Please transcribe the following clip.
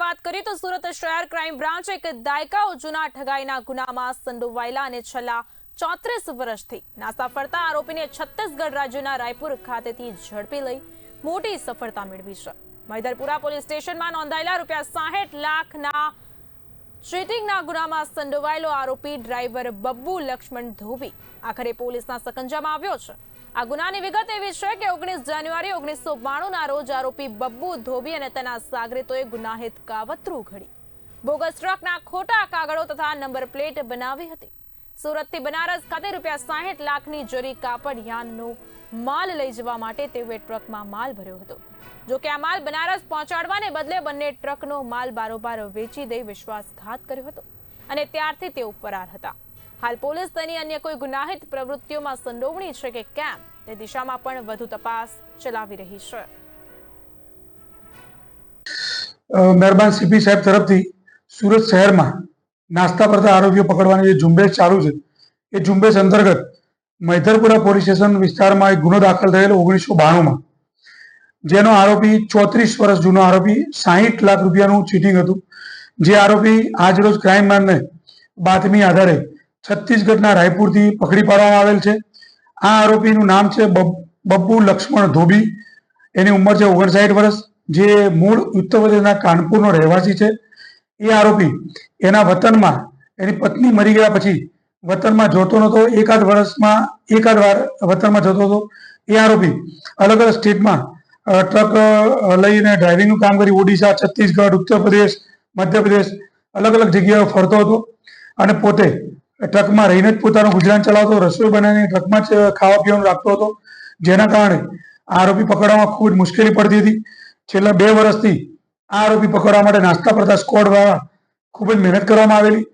વાત કરીએ તો સુરત શહેર ક્રાઇમ બ્રાન્ચ એક દાયકાઓ જૂના ઠગાઈના ગુનામાં સંડોવાયેલા અને છેલ્લા ચોત્રીસ વર્ષથી નાસ્તા ફરતા આરોપીને છત્તીસગઢ રાજ્યના રાયપુર ખાતેથી ઝડપી લઈ મોટી સફળતા મેળવી છે. મૈદરપુરા પોલીસ સ્ટેશનમાં નોંધાયેલા રૂપિયા સાહીઠ લાખના ચીટિંગના ગુનામાં સંડોવાયેલો આરોપી ડ્રાઈવર બબ્બુ લક્ષ્મણ ધોબી આખરે પોલીસના સકંજામાં આવ્યો છે. આ ગુનાની વિગત એવી છે કે ઓગણીસ જાન્યુઆરી ઓગણીસો બાણુંના રોજ આરોપી બબ્બુ ધોબી અને તેના સાગરીતોએ ગુનાહિત કાવતરું ઘડી. બોગસ ટ્રકના ખોટા કાગળો તથા નંબર પ્લેટ બનાવી હતી. સુરતથી બનારસ ખાતે રૂપિયા સાહીઠ લાખની જરી કાપડ યાનનો માલ લઈ જવા માટે તેઓએ ટ્રકમાં માલ ભર્યો હતો. જો કે આ માલ બનારસ પહોંચાડવાને બદલે બંને ટ્રકનો માલ બારોબાર વેચી દઈ વિશ્વાસઘાત કર્યો હતો અને ત્યારથી તેઓ ફરાર હતા. હાલ પોલીસ તેની અન્ય કોઈ ગુનાહિત પ્રવૃત્તિઓમાં સંડોવણી છે કે કેમ, તે દિશામાં પણ વધુ તપાસ ચલાવી રહી છે. મહેરબાન સીપી સાહેબ તરફથી સુરત શહેરમાં નાસ્તા કરતા આરોપીઓ પકડવાની જે ઝુંબેશ ચાલુ છે, એ ઝુંબેશ અંતર્ગત મૈધરપુરા પોલીસ સ્ટેશન વિસ્તારમાં એક ગુનો દાખલ થયેલો ઓગણીસો બાણુંમાં. જેનો આરોપી ચોત્રીસ વર્ષ જૂનો આરોપી સાહીઠ લાખ રૂપિયાનું ચીટિંગ હતું. જે આરોપી આજરોજ ક્રાઇમ બ્રાન્ચને બાતમી આધારે છત્તીસગઢના રાયપુરથી પકડી પાડવામાં આવેલ છે. આ આરોપીનું નામ છે બબ- બબ્બુ લક્ષ્મણ ધોબી. એની ઉંમર છે ઓગણસાઠ વર્ષ. જે મૂળ ઉત્તર પ્રદેશના કાનપુરનો રહેવાસી છે. એ આરોપી એના વતનમાં, એની પત્ની મરી ગયા પછી વતનમાં જોતો નહોતો. એકાદ વર્ષમાં, એકાદ વાર વતનમાં જતો હતો. એ આરોપી અલગ અલગ સ્ટેટમાં ટ્રક લઈને ડ્રાઇવિંગનું કામ કરી ઓડિશા, છત્તીસગઢ, ઉત્તર પ્રદેશ મધ્યપ્રદેશ અલગ અલગ જગ્યાએ ફરતો હતો. અને પોતે ટ્રકમાં રહીને જ પોતાનું ગુજરાન ચલાવતો રસોઈ બનાવીને ટ્રકમાં જ ખાવા પીવાનું રાખતો હતો. જેના કારણે આરોપી પકડવામાં ખૂબ જ મુશ્કેલી પડતી હતી. છેલ્લા બે વર્ષથી આ આરોપી પકડવા માટે નાસ્તા પડતા સ્કોડ દ્વારા ખૂબ જ મહેનત કરવામાં આવેલી.